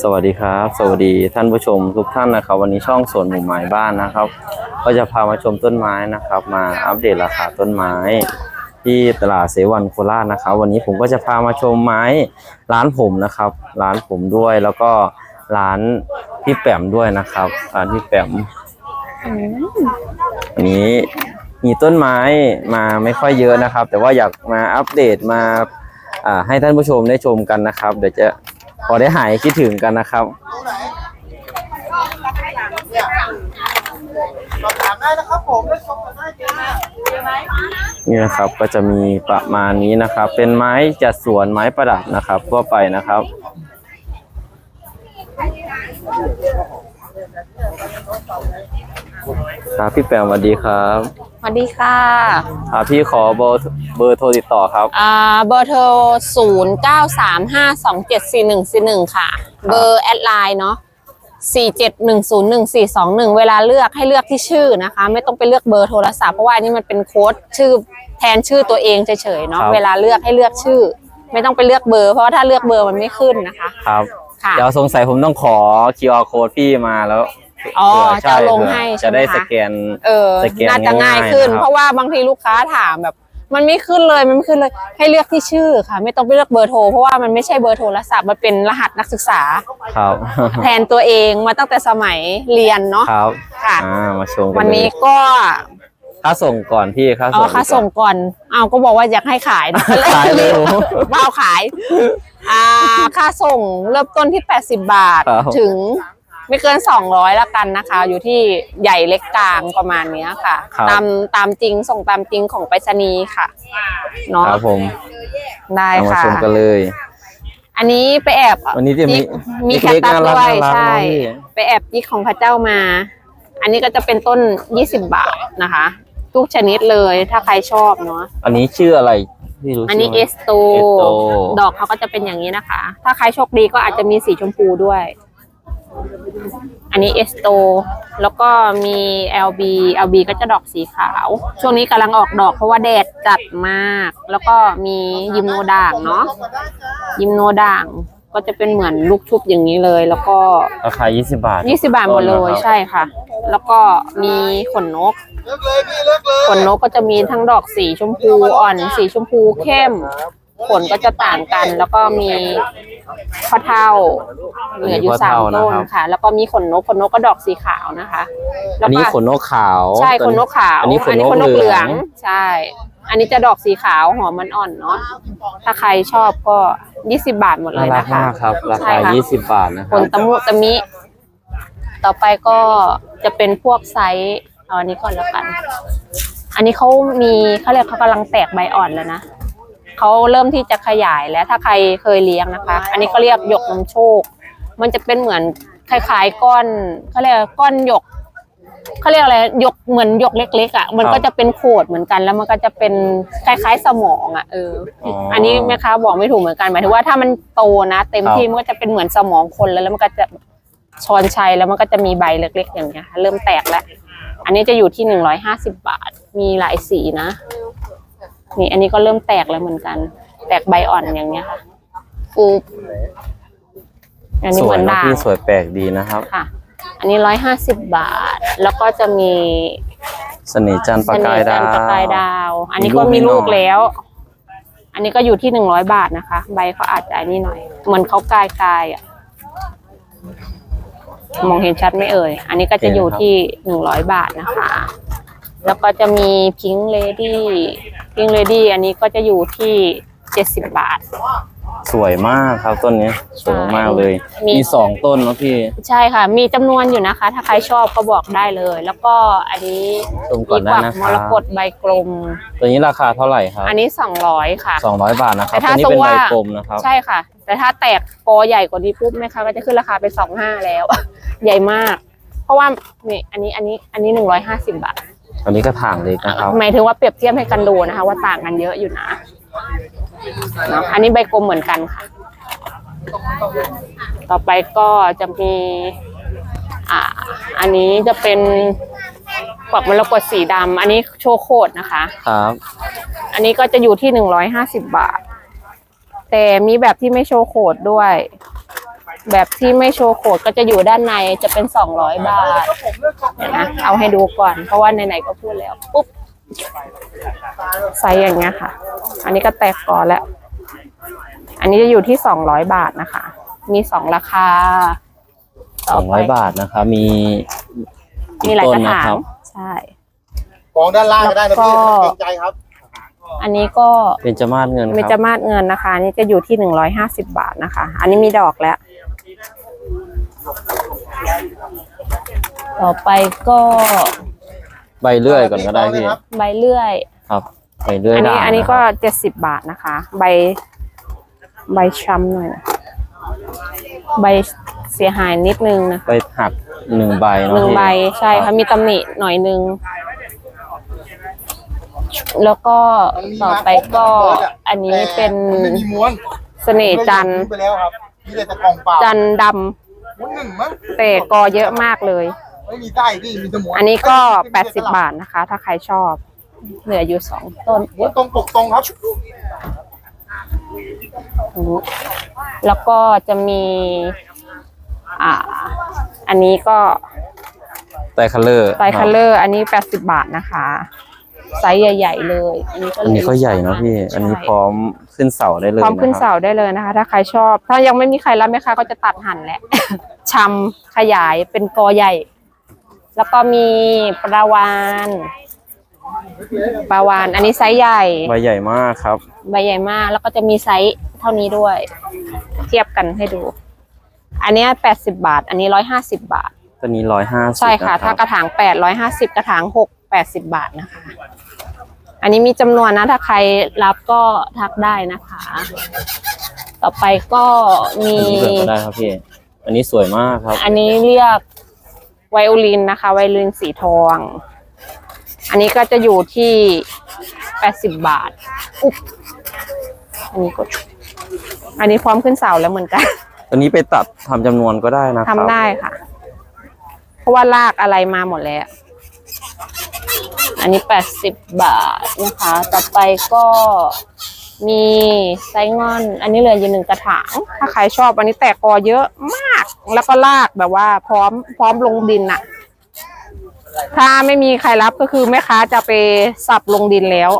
สวัสดีครับ สวัสดีท่านผู้ชมทุกท่านนะครับ วันนี้ช่องสวนหมู่ไม้บ้านนะครับ ก็จะพามาชมต้นไม้นะครับ มาอัปเดตราคาต้นไม้ ที่ตลาดเสวันโคราชนะครับ วันนี้ผมก็จะพามาชมไม้ร้านผมนะครับ ร้านผมด้วยแล้วก็ร้านพี่แปมด้วยนะครับร้านพี่แปมอันนี้มีต้นไม้มาไม่ค่อยเยอะนะครับ แต่ว่าอยากมาอัปเดตมา อ่าให้ท่านผู้ชมได้ชมกันนะครับ เดี๋ยวจะพอได้หายคิดถึงกันนะครับสอบถามได้นะครับผมได้ชมกันได้เจอนี่นะครับก็จะมีประมาณนี้นะครับ เป็นไม้จัดสวนไม้ประดับนะครับทั่วไปนะครับครับพี่แปมสวัสดีครับ สวัสดีค่ะอ่าพี่ขอเบอร์เบอร์โทรติดต่อครับ อ่าเบอร์โทร0 9 3 5 2 7 4 1 4 1ค่ะ เบอร์แอดไลน์เนาะ4 7 1 0 1 4 2 1เวลาเลือกให้เลือกที่ชื่อนะคะ ไม่ต้องไปเลือกเบอร์โทรศัพท์เพราะว่าอันนี้มันเป็นโค้ดชื่อแทนชื่อตัวเองเฉยๆเนาะครับ เวลาเลือกให้เลือกชื่อ ไม่ต้องไปเลือกเบอร์เพราะว่าถ้าเลือกเบอร์มันไม่ขึ้นนะคะ ครับ ค่ะ เดี๋ยวสงสัยผมต้องขอ QR code พี่มาแล้ว อ๋อเผื่จะเอาลงเผื่อให้ใช่จะไหมได้คะสแกน เออสแกนน่าจะง่ายง่ายๆขึ้นนะครับ เพราะว่าบางทีลูกค้าถามแบบ มันไม่ขึ้นเลยมันไม่ขึ้นเลย ให้เลือกที่ชื่อค่ะ ไม่ต้องไปเลือกเบอร์โทรเพราะว่ามันไม่ใช่เบอร์โทรศัพท์มันเป็นรหัสนักศึกษา ครับแทนตัวเองมาตั้งแต่สมัยเรียนเนาะครับค่ะ อ่ามาชมกันวันเลยนี้ก็ค่าส่งก่อนพี่ค่าเอาส่งค่าส่งก่อนเอาก็บอกว่าอยากให้ขายนะขายเลยเบาขาย อ่าค่าส่งเริ่มต้นที่ 80 บาทครับ ถึง ไม่เกิน 200ละกันนะคะ อยู่ที่ใหญ่เล็กกลางประมาณเนี้ยค่ะ ครับ ตามตามจริงส่งตามจริงของไปรษณีย์ค่ะเนาะครับผมได้เอามาค่ะ ชมกันเลย อันนี้ไปแอบวันนี้จะมีจิ๊กมีแคเล็ตกๆตัสน่ารักด้วยน่ารักใช่ เนอะพี่ ไปแอบจิกของพระเจ้ามา อันนี้ก็จะเป็นต้น 20 บาทนะคะ ทุกชนิดเลยถ้าใครชอบเนาะ อันนี้ชื่ออะไรพี่รู้อันนี้ชื่เอไหม สโตเอสโตดอกเขาก็จะเป็นอย่างนี้นะคะ ถ้าใครโชคดีก็อาจจะมีสีชมพูด้วย อันนี้เอสโต แล้วก็มี LB LB ก็จะดอกสีขาว ช่วงนี้กำลังออกดอกเพราะว่าแดดจัดมาก แล้วก็มียิมโนด่างเนาะยิมโนด่างก็จะเป็นเหมือนลูกชุบอย่างนี้เลย แล้วก็ราคา 20 บาท 20 บาทหมดเลยต้นนะครับใช่ค่ะ แล้วก็มีขนนกเลือกเลยพี่เลือกเลยขนนกก็จะมีทั้งดอกสีชมพูอ่อน สีชมพูเข้ม ขนก็จะต่างกัน แล้วก็มี ข้อเท่าเหลืออยู่สามต้นค่ะ แล้วก็มีขนนกขนนกก็ดอกสีขาวนะคะแล้อัวนก็นี้ขนนกขาวใช่ขนนกขาว อันนี้ขนนกนกเหเหลืลือองงใช่ อันนี้จะดอกสีขาวหอมมันอ่อนเนาะถ้าใครชอบก็20บาทหมดเลน่ายรักนะคะมากครับราใช่คาค่ะ20บาทนะคขรับนตะมุตะมิ ต่อไปก็จะเป็นพวกไซส์เอาอันนี้ก่อนแล้วกัน อันนี้เขามีเขาเรียกเขากำลังแตกใบอ่อนแล้วนะ เขาเริ่มที่จะขยายแล้วถ้าใครเคยเลี้ยงนะคะ อันนี้เขาเรียกหยกนำโชค มันจะเป็นเหมือนคล้ายๆก้อนเขาเรียกก้อนหยกเขาเรียกอะไรหยกเหมือนหยกเล็กๆอะมันก็จะเป็นโขดเหมือนกันแล้วมันก็จะเป็นคล้ายๆสมองอะเอออออัอันนี้แม่ค้าบอกไม่ถูกเหมือนกันหมายถึงว่าถ้ามันโตนะเต็มครับที่มันก็จะเป็นเหมือนสมองคนแล้วแล้วมันก็จะชอนชัยแล้วมันก็จะมีใบเล็กๆอย่างเงี้ยค่ะเริ่มแตกแล้ว อันนี้จะอยู่ที่หนึ่งร้อยห้าสิบบาทมีหลายสีนะ นี่อันนี้ก็เริ่มแตกแล้วเหมือนกัน แตกใบอ่อนอย่างเงี้ยค่ะฟูอันนี้สเหวมืยอนนะด่างพี่สวยแปลกดีนะครับค่ะ อันนี้ร้อยห้าสิบบาท แล้วก็จะมีเสน่ห์จันทร์ประกายเสน่ห์จัดานทร์วประกายดาวอันนี้มีลูก็กมีนิดหน่อยลูกแล้ว อันนี้ก็อยู่ที่หนึ่งร้อยบาทนะคะ ใบเขาอาจจะอันนี้หน่อย เหมือนเขากายกายๆอะมองเห็นชัดไหม่เอ่ย อันนี้ก็จะอยู่ที่หนึ่งร้อยบาทนะคะ แล้วก็จะมีพิงเลดี้พิงเลดี้อันนี้ก็จะอยู่ที่เจ็ดสิบบาท สวยมากครับต้นนี้สวยมากเลย มี มีสองต้นนะพี่ใช่ค่ะ มีจำนวนอยู่นะคะ ถ้าใครชอบก็บอกได้เลย แล้วก็อันนี้ชมก่อนได้วันะมครัรบกตใบกลม ตัวนี้ราคาเท่าไหร่ครับอันนี้สองร้อยค่ะ สองร้อยบาทนะครับแต่ถ้าตัวนี้เป็นสมมุติใบว่ากลมนะครับ ใช่ค่ะ แต่ถ้าแตกกอใหญ่กว่านี้ปุ๊บแม่ค้าก็จะขึ้นราคาเป็นสองห้าแล้ว ใหญ่มาก เพราะว่านี่อันนี้อันนี้อันนี้หนึ่งร้อยห้าสิบบาท อันนี้กระถางเล็กนะครับหมายถึงว่าเปรียบเทียบให้กันดูนะคะ ว่าต่างกันเยอะอยู่นะเนอะอันนี้ใบกลมเหมือนกันค่ะ ต่อไปก็จะมีอ่าอันนี้จะเป็นกวักมรกตสีดำอันนี้โชว์โคดนะคะ ครับ อันนี้ก็จะอยู่ที่หนึ่งร้อยห้าสิบบาท แต่มีแบบที่ไม่โชว์โคดด้วย แบบที่ไม่โชว์โขดก็จะอยู่ด้านในจะเป็นสองร้อยบาทครับผมเลือกชมเดี๋ยวนะเอาให้ดูก่อน เพราะว่าไหนๆก็พูดแล้วปุ๊บไซส์อย่างเงี้ยค่ะ อันนี้ก็แตกก่อนแล้ว อันนี้จะอยู่ที่สองร้อยบาทนะคะ มีสองราคาสองร้อยบาทนะครับ มีมีหลายกระนะถาคงรับใช่กองด้านล่างก็ได้นะพี่แล้วก็เกรงใจครับ อันนี้ก็เป็นจมาศเงินเบญคจรับมาศเงินนะคะ อันนี่จะอยู่ที่หนึ่งร้อยห้าสิบาทนะคะ อันนี้มีดอกแล้ว ต่อไปก็ใบเลื่อยก่อนก็ได้พี่ใบเลื่อย ครับใบเลื่อยอันนี้ ด่างอันนี้ะก็ครับเจ็ดสิบบาทนะคะ ใบ ใบช้ำหน่อยนะใบเสียหายนิดนึงนะคะไปหักหนึ่งใบเนาะหนึ่งพี่ใบใช่ค่ะมีตำหนิหน่อยนึง แล้วก็ต่อไปก็อันนี้เป็นแต่ไม่มีม้วนเสน่ห์จันทร์ไปแล้วครับมีแต่กล่องเปล่าจันทร์ดม้วน หนึ่งมั้งำแต่กอเยอะมากเลย ไม่มีไส้พี่มีแต่ม้วนอันนี้ก็แปดสิบบาทนะคะ ถ้าใครชอบ เหลืออยู่สองต้นม้วนตรงปกตรงครับแล้วก็จะมี อ่า อันนี้ก็ไตรคัลเลอร์ไตรคัลเลอร์ อันนี้แปดสิบบาทนะคะ ไซส์ใหญ่ๆเลย อันนี้ก็อันนี้ก็ใหญ่เนาะพี่ อันนี้ใช่พร้อมขึ้นเสาได้เลยพร้อมขึ้นนะคเสารับได้เลยนะคะ ถ้าใครชอบ ถ้ายังไม่มีใครรับแม่ค้าก็จะตัดหั่นแหละชำขยายเป็นกอใหญ่ แล้วก็มีปลาวานปลาวาน อันนี้ไซส์ใหญ่ใบใหญ่มากครับใบใหญ่มาก แล้วก็จะมีไซส์เท่านี้ด้วย เทียบกันให้ดู อันเนี้แปดสิบาท อันนี้ร้อยห้าสิบาทตัวนี้ร้อยห้าสิบใช่ค่ะนถ้ากระถางแปดร้อยห้าสิบกระถางหก แปดสิบาทนะคะ อันนี้มีจำนวนนะ ถ้าใครรับก็ทักได้นะคะ ต่อไปก็มี อันนี้เลือกก็ได้ครับพี่ อันนี้สวยมากครับ อันนี้เรียกไวโอลินนะคะ ไวโอลินสีทอง อันนี้ก็จะอยู่ที่แปดสิบบาท อุ๊บอันนี้ก็ชุบอันนี้พร้อมขึ้นเสาแล้วเหมือนกันตัวนี้ไปตัดทำจำนวนก็ได้นะครับทำได้ค่ะ เพราะว่าลากอะไรมาหมดแล้ว อันนี้แปดสิบบาทนะคะ ต่อไปก็มีไซงอน อันนี้เหลืออยู่หนึ่งกระถาง ถ้าใครชอบอันนี้แตกกอเยอะมาก แล้วก็ลากแบบว่า พร้อมพร้อมลงดินอะถ้าไม่มีใครรับก็คือแม่ค้าจะไปสับลงดินแล้ว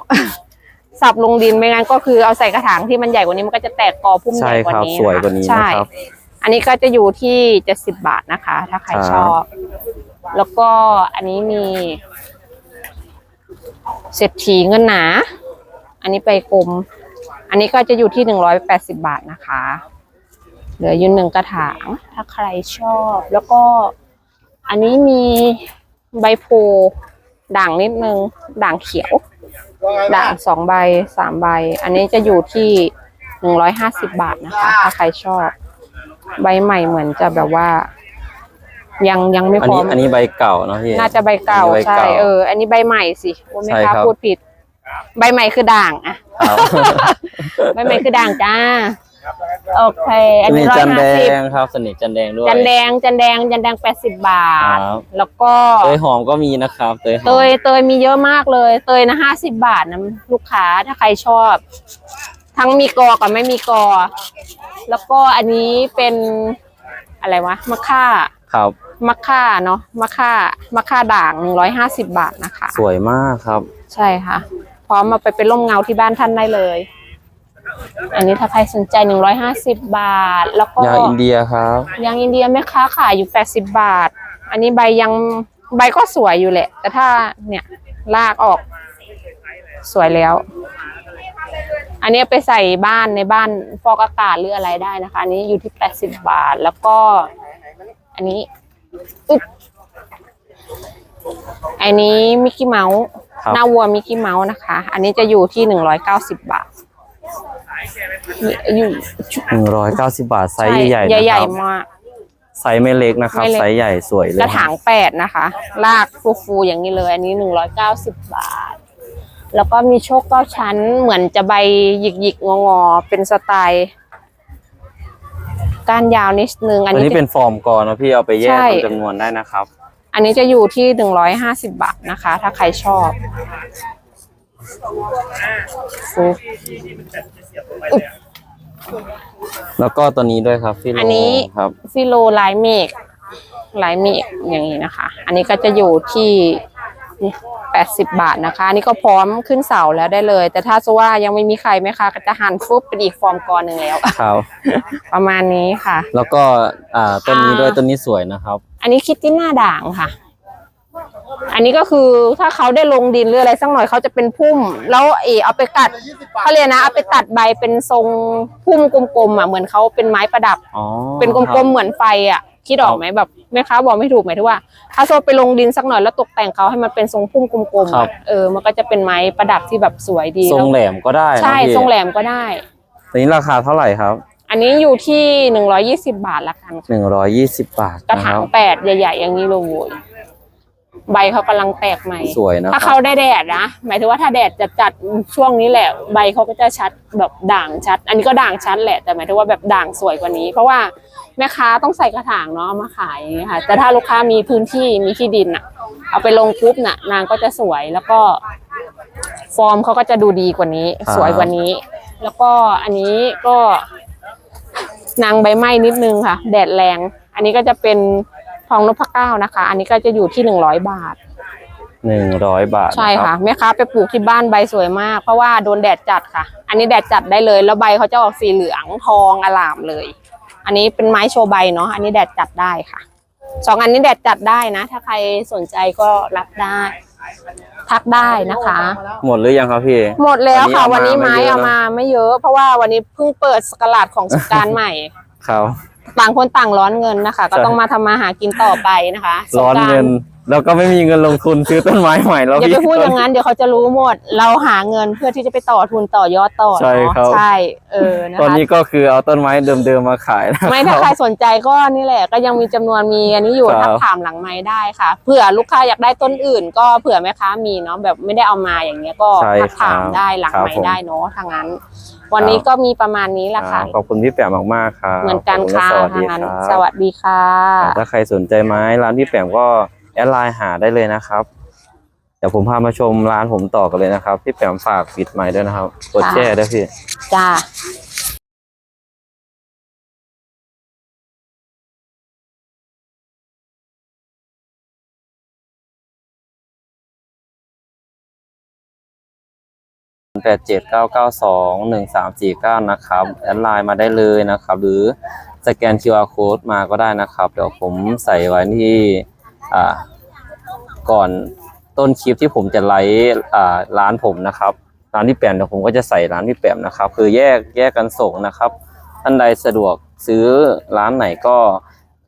สับลงดินไม่งั้นก็คือเอาใส่กระถางที่มันใหญ่กว่านี้มันก็จะแตกกอพุ่มใหใช่ญ่กว่าครับนี้สวยกว่านี้ใช่นะครับอันนี้ก็จะอยู่ที่เจ็ดสิบบาทนะคะ ถ้าใครครับชอบ แล้วก็อันนี้มี เศรษฐีเงินหนา อันนี้ไปกลม อันนี้ก็จะอยู่ที่หนึ่งร้อยแปดสิบาทนะคะ เหลืออยู่หนึ่งกระถาง ถ้าใครชอบ แล้วก็อันนี้มีใบโพด่างนิดนึง ด่างเขียว ด่างงสองใบสามใบ อันนี้จะอยู่ที่หนึ่งร้อยห้าสิบบาทนะคะ ถ้าใครชอบ ใบใหม่เหมือนจะแบบว่า ยังยังไม่อันพร้อนี้มอันนี้ใบเก่าเนาะพี่ น่าจะใบเก่าอันนี้ใบใช่เก่าเออ อันนี้ใบใหม่สิว่าไม่ใช่ค้าครับพูดผิด ใบใหม่คือด่างอะครับใบใหม่คือด่างจ้าโอเค อันมีนี้ร้อจัยนแดห้าสิบงครับ สนิทจันแดงด้วย จันแดงจันแดงจันแดงแปดสิบบาท ครับ แล้วก็ เตยหอมก็มีนะครับเตยหอม เตยเตยมีเยอะมากเลย เตยนะห้าสิบบาทนะลูกค้าถ้าใครชอบ ทั้งมีกอกับไม่มีกอ แล้วก็อันนี้เป็นอะไรวะมะค่า ครับ มะค่าเนาะมะค่ามะค่าด่างหนึ่งร้อยห้าสิบบาทนะคะ สวยมากครับ ใช่ค่ะ พร้อมมาไปเป็นร่มเงาที่บ้านท่านได้เลย อันนี้ถ้าใครสนใจหนึ่งร้อยห้าสิบบาท แล้วก็ยาอินเดียครับยางอินเดียแม่ค้าขายอยู่แปดสิบบาท อันนี้ใบยังใบก็สวยอยู่แหละ แต่ถ้าเนี่ยลากออก สวยแล้ว อันนี้ไปใส่บ้านในบ้านฟอกอากาศหรืออะไรได้นะคะ อันนี้อยู่ที่แปดสิบบาทแล้วก็ อันนี้ อึ๊บอันนี้มิกกี้เมาส์ครับหน้าวัวมิกกี้เมาส์นะคะ อันนี้จะอยู่ที่หนึ่งร้อยเก้าสิบบาทอยู่หนึ่งร้อยเก้าสิบาทไซส์ใหญ่ๆใหญ่นะใหญ่ครับมากไซส์ไม่เล็กนะครับไม่เล็กไซส์ใหญ่สวยเลยกระถางแปดนะคะ ลากฟูๆอย่างนี้เลย อันนี้หนึ่งร้อยเก้าสิบบาท แล้วก็มีโชคเก้าชั้นเหมือนจะใบหยิกๆงอๆเป็นสไตล์ ก้านยาวนิดนึงอัอันนนี้นี้จะเป็นฟอร์มก่อนนะพี่เอาไปแยกใช่เป็นจำนวนได้นะครับ อันนี้จะอยู่ที่หนึ่งร้อยห้าสิบบาทนะคะ ถ้าใครชอบฟูแล้วก็ตัวนี้ด้วยครับพี่โลอันนี้ครับฟิโลลายเมกลายเมกอย่างนี้นะคะ อันนี้ก็จะอยู่ที่ แปดสิบบาทนะคะอันนี้ก็พร้อมขึ้นเสาแล้วได้เลย แต่ถ้าสมมุติว่ายังไม่มีใครไหมคะก็จะหั่นฟุบเป็นอีกฟอร์มกรหนึ่งแล้ว ครับ ประมาณนี้ค่ะ แล้วก็อ่าต้นนี้อ่าด้วยต้นนี้สวยนะครับ อันนี้คิดที่หน้าด่างค่ะ อันนี้ก็คือถ้าเขาได้ลงดินหรืออะไรสักหน่อยเขาจะเป็นพุ่ม แล้วเออเอาไปกัดยี่สิบบาทเขาเรียกนะเอาไปตัดใบเป็นทรงพุ่มกลมๆอะเหมือนเขาเป็นไม้ประดับ อ๋อเป็นกลมๆเหมือนไฟอะคิดออกไหมแบบ แม่ค้าบอกไม่ถูกหมายถึงว่าถ้าโซไปลงดินสักหน่อยแล้วตกแต่งเขาให้มันเป็นทรงพุ่มกลมๆครัอะบเออมันก็จะเป็นไม้ประดับที่แบบสวยดีทรงแหลมก็ได้นะใช่พี่ทรงแหลมก็ได้ตัวนี้ราคาเท่าไหร่ครับ อันนี้อยู่ที่หนึ่งร้อยี่สิบาทละกันหนึ่งร้อยยี่สิบบาทกระนะคถารังบ แปดใหญ่ ๆ อย่างนี้เลย ใบเขากำลังแตกใหม่ สวยนะถ้าครัเขาบได้แดดนะ หมายถึงว่าถ้าแดดจะจัดช่วงนี้แหละ ใบเขาก็จะชัดแบบด่างชัด อันนี้ก็ด่างชัดแหละ แต่หมายถึงว่าแบบด่างสวยกว่านี้ เพราะว่าแม่ค้าต้องใส่กระถางเนาะเอามาขายอย่างเงี้ยค่ะ แต่ถ้าลูกค้ามีพื้นที่มีที่ดินอะเอาไปลงปุ๊บน่ะ นางก็จะสวยแล้วก็ ฟอร์มเขาก็จะดูดีกว่านี้ครับสวยกว่านี้ แล้วก็อันนี้ก็นางใบไม้นิดนึงค่ะ แดดแรง อันนี้ก็จะเป็น ทองนพเก้านะคะ อันนี้ก็จะอยู่ที่หนึ่งร้อยบาทหนึ่งร้อยบาทใช่นรับค่ะแม่ค้าไปปลูกที่บ้านใบสวยมาก เพราะว่าโดนแดดจัดค่ะ อันนี้แดดจัดได้เลย แล้วใบเขาจะออกสีเหลืองทองอลามเลย อันนี้เป็นไม้โชว์ใบเนาะอันนี้แดดจัดได้ค่ะสองอันนี้แดดจัดได้นะ ถ้าใครสนใจก็รับได้ทักได้นะคะ หมดหรือยังครับพี่ หมดแล้วค่ะ วัวันนนี้นี้เอามาไม้ไม่เยอะเอามาไม่เยอะ เพราะว่าวันนี้เพิ่งเปิดสกราดของสงกรารใหม่ครับ ต่างคนต่างร้อนเงินนะคะ ก็ใช่ต้องมาทำมาหากินต่อไปนะคะสร้อนกาเงิน แล้วก็ไม่มีเงินลงทุนซื้อต้นไม้ใหม่แล้วอย่าพี่ไปพูดอย่างนั้นเดี๋ยวเขาจะรู้หมด เราหาเงินเพื่อที่จะไปต่อทุนต่อยอดต่อใช่เนาะครับใช่เออนะตอนคะนี้ก็คือเอาต้นไม้เดิมๆมาขายนะไม่ถ้าคใครรับสนใจก็นี่แหละ ก็ยังมีจำนวนมีอันนี้อยู่ครับทักถามหลังไม้ได้ค่ะเผื่อลูกค้าอยากได้ต้นอื่น ก็เผื่อแม่ค้ามีเนาะแบบไม่ได้เอามาอย่างเงี้ยก็ใช่ทักถามครับได้หลังครับไม้ผมได้เนาะทางนั้น วันนี้ก็มีประมาณนี้แหละค่ะ ขอบคุณพี่แปมมากๆครับเหมือนกันขอบณค่ะและสวัสดีทางนั้นครับสวัสดีค่ะ ถ้าใครสนใจไม้ร้านพี่แปมก็แอดไลน์หาได้เลยนะครับเดี๋ยวผมพามาชมร้านผมต่อกันเลยนะครับ พี่แปมฝากปิดไม้ด้วยนะครับกดค่ะแชร์ด้วยพี่ จ้า แปดเจ็ดเก้าเก้าสองหนึ่งสามสี่เก้านะครับแอดไลน์มาได้เลยนะครับ หรือสแกน QR code มาก็ได้นะครับ เดี๋ยวผมใส่ไว้ที่อ่าก่อนต้นคลิปที่ผมจะไลฟ์อ่าร้านผมนะครับร้านพี่แปมเดี๋ยวผมก็จะใส่ร้านพี่แปมนะครับ คือแยกแยกกันส่งนะครับท่านใดสะดวกซื้อร้านไหนก็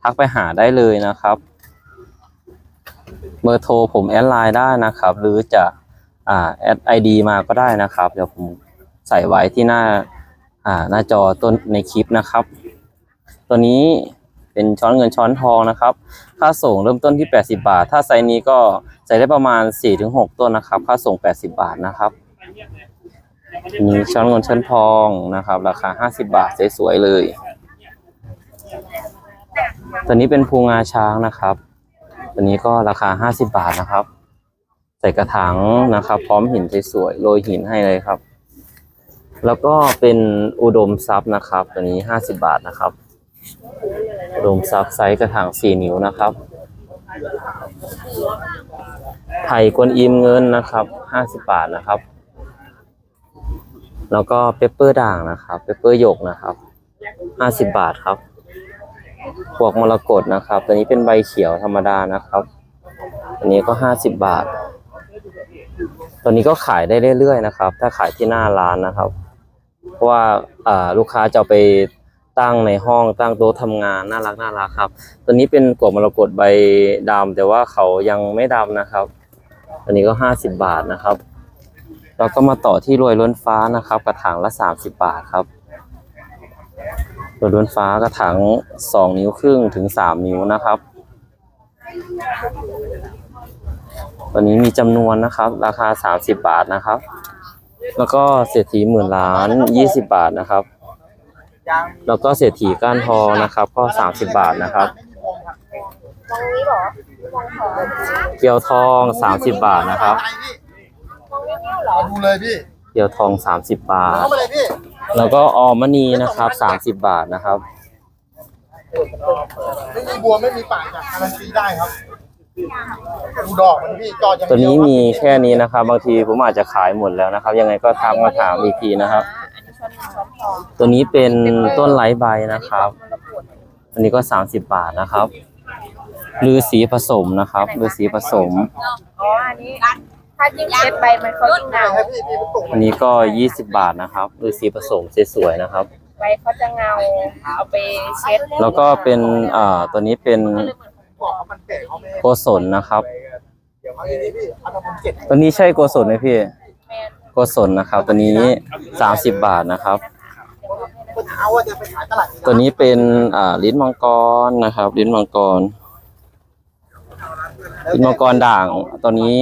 ทักไปหาได้เลยนะครับ เบอร์โทรผมแอดไลน์ได้นะครับ หรือจะ อ่าแอดไอดีมาก็ได้นะครับ เดี๋ยวผมใส่ไว้ที่หน้าอ่าหน้าจอต้นในคลิปนะครับ ตัวนี้เป็นช้อนเงินช้อนทองนะครับ ค่าส่งเริ่มต้นที่ 80 บาท ถ้าไซส์นี้ก็ใส่ได้ประมาณ 4-6 ต้นนะครับ ค่าส่ง 80 บาทนะครับมีช้อนเงินช้อนทองนะครับ ราคา 50 บาทสวยๆเลย ตัวนี้เป็นภูงาช้างนะครับ ตัวนี้ก็ราคา 50 บาทนะครับ ใส่กระถางนะครับ พร้อมหินสวยๆโรยหินให้เลยครับ แล้วก็เป็นอุดมทรัพย์นะครับ ตัวนี้50บาทนะครับ อุดมทรัพย์ไซส์กระถาง4นิ้วนะครับไผ่กวนอิมเงินนะครับ50บาทนะครับ แล้วก็เปปเปอร์ด่างนะครับ เปปเปอร์หยกนะครับ50บาทครับพวกมรกตนะครับ ตัวนี้เป็นใบเขียวธรรมดานะครับ อันนี้ก็ห้าสิบบาท ตัวนี้ก็ขายได้เรื่อยๆนะครับ ถ้าขายที่หน้าร้านนะครับ เพราะว่าลูกค้าจะไปตั้งในห้องตั้งโต๊ะทำงานน่ารักน่ารักครับ ตัวนี้เป็นกวมรกตใบดำแต่ว่าเขายังไม่ดำนะครับ อันนี้ก็ห้าสิบบาทนะครับแล้วก็มาต่อที่รวยล้นฟ้านะครับ กระถางละสามสิบบาทครับรวยล้นฟ้ากระถางสองนิ้วครึ่งถึงสามนิ้วนะครับ ตัวนี้มีจำนวนนะครับ ราคาสามสิบบาทนะครับ แล้วก็เศรษฐีหมื่นล้านยี่สิบบาทนะครับยังแล้วก็เศรษฐีก้านทองนะครับ ก็สามสิบบาทนะครับไม่มีวงครับเกียวทองสามสิบบาทนะครับไปพี่เอาดูเลยพี่เกียวทองสามสิบบาทเข้ามาเลยพี่แล้วก็ออมมณีนะครับสามสิบบาทนะครับไม่มีบัวไม่มีป่ากอะการันตีได้ครับ ดูดอกมันพี่จอดอย่างตัวเดียวนี้มีแค่นี้นะครับ บางทีผมอาจจะขายหมดแล้วนะครับ ยังไงก็ทักมาถามอีกทีนะครับ ตัวนี้เป็นต้นไร้ใบนะครับ อันนี้ก็สามสิบบาทนะครับลือสีผสมนะครับลือสีผสม อ๋อ อันนี้ถ้ายิ่งเช็ดใบมันเขายิ่งเงาให้พี่พี่มันตกอันนี้ก็ยี่สิบบาทนะครับลือสีผสมสวยๆนะครับ ใบเขาจะเงาเอาไปเช็ด แล้วก็เป็นอ่าตัวนี้เป็น บอกว่ามันเปะเขาไม่ให้โกศลนะครับ เดี๋ยวเอาอย่างนี้พี่เอาทำผมเจ็ดตัวนี้ใช่โกศลไหมพี่ โกศลนะครับ ตัวนี้สามสิบบาทนะครับก็เช้าว่าจะไปขายตลาดตัวนี้เป็นอ่าลิ้นมังกรนะครับ ลิ้นมังกร ลิ้นมังกรด่างตัวนี้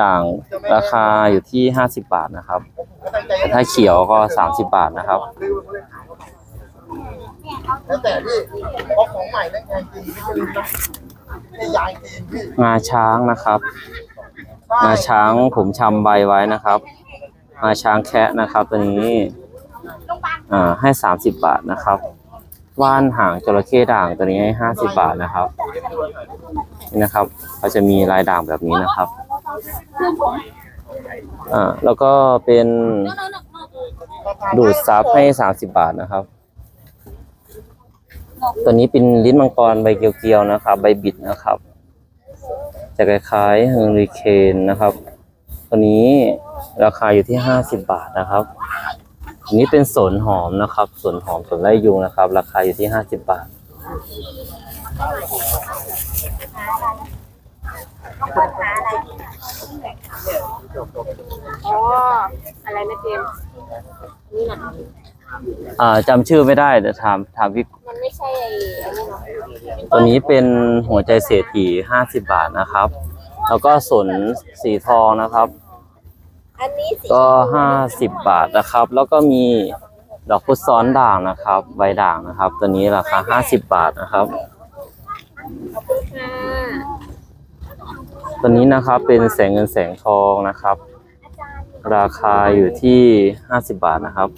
ด่างราคาอยู่ที่ห้าสิบบาทนะครับก็ตั้งใจแต่ถ้าเขียวก็สามสิบบาทนะครับ แล้วแต่พี่เพราะของใหม่แม่งแพงจริงพี่ก็ลืมนะนี่ยายจริ งาช้างนะครับ งาช้างผมชำใบไว้นะครับ งาช้างแคะนะครับตัวนี้อ่าให้สามสิบบาทนะครับ ว่านหางจระเข้ด่างตัวนี้ให้ห้าสิบบาทนะครับ นี่นะครับก็จะมีลายด่างแบบนี้นะครับอ่าแล้วก็เป็นดูดซับให้สามสิบบาทนะครับ ตัวนี้เป็นลิ้นมังกรใบเกียวๆนะครับ ใบบิดนะครับ จะคล้ายๆเฮอริเคนนะครับ ตัวนี้ราคาอยู่ที่ห้าสิบบาทนะครับอันนี้เป็นสนหอมนะครับสนหอมสนไล่ยุงนะครับ ราคาอยู่ที่ห้าสิบบาทอ๋ออะไรนะเจมส์นี่นะ อ่าจำชื่อไม่ได้เดี๋ยวถามถามพี่มันไม่ใช่ไอ้อันนี้เนาะตัวนี้เป็นหัวใจเศรษฐีห้าสิบบาทนะครับ แล้วก็สนสีทองนะครับ อันนี้สีก็ห้าสิบบาทนะครับ แล้วก็มีดอกพุธซ้อนด่างนะครับ ใบด่างนะครับ ตัวนี้ราคาห้าสิบบาทนะครับค่ะตัวนี้นะครับเป็นแสงเงินแสงทองนะครับ ราคาอยู่ที่ห้าสิบาทนะครับ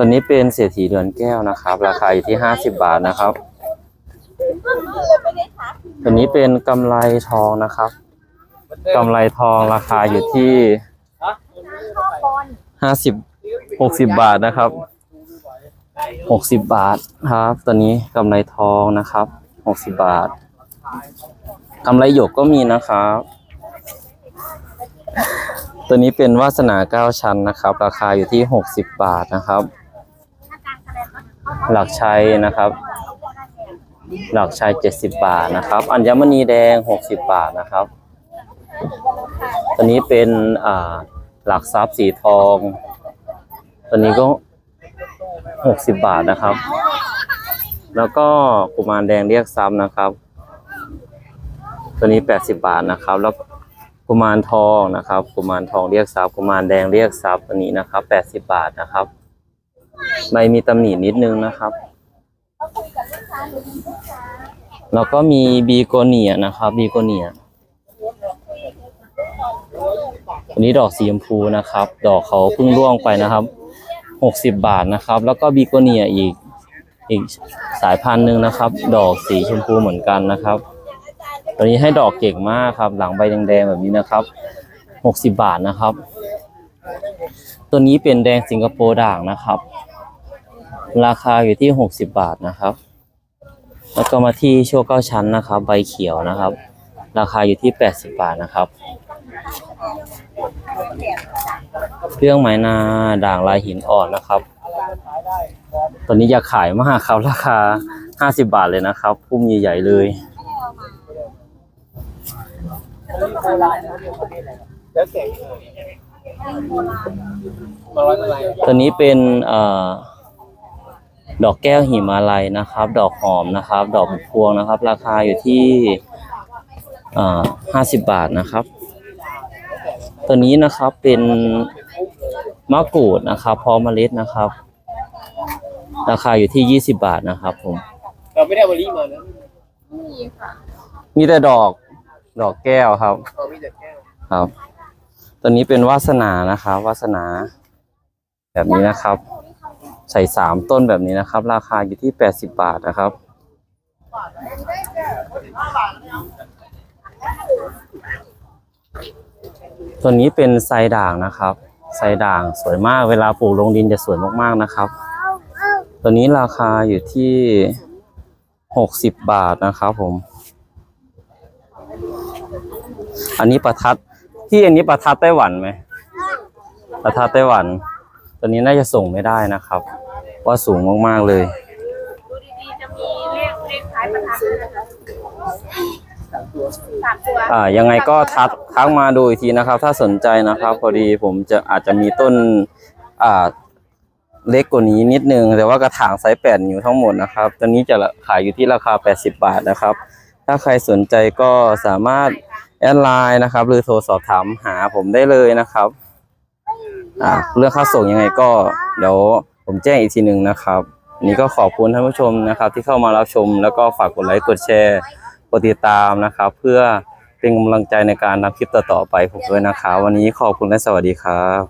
ตัวนี้เป็นเศรษฐีเดือนแก้วนะครับ ราคาอยู่ที่ห้าสิบาทนะครับ ตัวนี้เป็นกำไรทองนะครับกำไรทองราคาอยู่ที่ห้าสิบหกสิบบาทนะครับหกสิบบาทครับ ตัวนี้กำไรทองนะครับหกสิบบาทกำไรหยกก็มีนะครับ ตัวนี้เป็นวาสนาเก้าชั้นนะครับ ราคาอยู่ที่หกสิบบาทนะครับ หลักชัยนะครับ หลักชัยเจ็ดสิบบาทนะครับ อัญมณีแดงหกสิบบาทนะครับ ตัวนี้เป็นอ่าหลักทรัพย์สีทอง ตัวนี้ก็หกสิบบาทนะครับ แล้วก็กุมารแดงเรียกทรัพย์นะครับ ตัวนี้แปดสิบาทนะครับ แล้วกุมารทองนะครับ กุมารทองเรียกทรัพย์กุมารแดงเรียกทรัพย์ตัวนี้นะครับแปดสิบาทนะครับ ใบมีตำหนินิดนึงนะครับ แล้วก็มีบีโกเนียนะครับบีโกเนียอันนี้ดอกสีชมพูนะครับ ดอกเขาเพิ่งร่วงไปนะครับหกสิบบาทนะครับ แล้วก็บีโกเนียอีกอีกสายพันธุ์หนึ่งนะครับ ดอกสีชมพูเหมือนกันนะครับตัวนี้ให้ดอกเก่งมากครับ หลังใบแดงๆแบบนี้นะครับหกสิบบาทนะครับ ตัวนี้เป็นแดงสิงคโปร์ด่างนะครับ ราคาอยู่ที่หกสิบาทนะครับ แล้วก็มาที่โชว์เก้าชั้นนะครับ ใบเขียวนะครับ ราคาอยู่ที่แปดสิบาทนะครับ เครื่องไม้นาด่างลายหินอ่อนนะครับตัวนี้อยากขายมากครับราคาห้าสิบาทเลยนะครับ พุ่มใหญ่ๆเลยแล้วแต่ตัวนี้เป็นเอ่อ ดอกแก้วหิมาลัยนะครับ ดอกหอมนะครับ ดอกพวงนะครับ ราคาอยู่ที่เอ่อห้าสิบบาทนะครับ ตัวนี้นะครับเป็นมะกรูดนะครับ พร้อมเมล็ดนะครับ ราคาอยู่ที่ยี่สิบบาทนะครับ ผม เราไม่ได้บริมานะมีแต่ดอกดอกแก้วครับเรามีแต่แก้วครับ ตัวนี้เป็นวาสนานะครับ วาสนา แบบนี้นะครับน ใส่สามต้นแบบนี้นะครับ ราคาอยู่ที่แปดสิบบาทนะครับ ตัวนี้เป็นไซด่างนะครับ ไซด่างสวยมากเวลาปลูกลงดินจะสวยมากๆนะครับ ตัวนี้ราคาอยู่ที่หกสิบบาทนะครับผม อันนี้ประทัดที่อันนี้ประทัดไต้หวันไหมประทัดไต้หวัน ตัวนี้น่าจะส่งไม่ได้นะครับเพราะสูงมากๆเลยดูดีๆจะมีเลขเลขท้ายประทัดด้วยนะคะสามตัวอ่ายังไงก็ทักทักมาดูอีกทีนะครับ ถ้าสนใจนะครับ พอดีผมจะอาจจะมีต้นอ่าเล็กกว่านี้นิดนึง แต่ว่ากระถางไซส์แปดนิ้วทั้งหมดนะครับตัวนี้จะขายอยู่ที่ราคา 80 บาทนะครับ ถ้าใครสนใจก็สามารถแอดไลน์นะครับ หรือโทรสอบถามหาผมได้เลยนะครับ อ่าเรื่องค่าส่งยังไงก็เดี๋ยวผมแจ้งอีกทีหนึ่งนะครับนี้ก็ขอบคุณท่านผู้ชมนะครับ ที่เข้ามารับชม แล้วก็ฝากกดไลค์กดแชร์กดติดตามนะครับ เพื่อเป็นกำลังใจในการทำคลิปต่อๆไปผมด้วยนะครับวันนี้ขอบคุณและสวัสดีครับ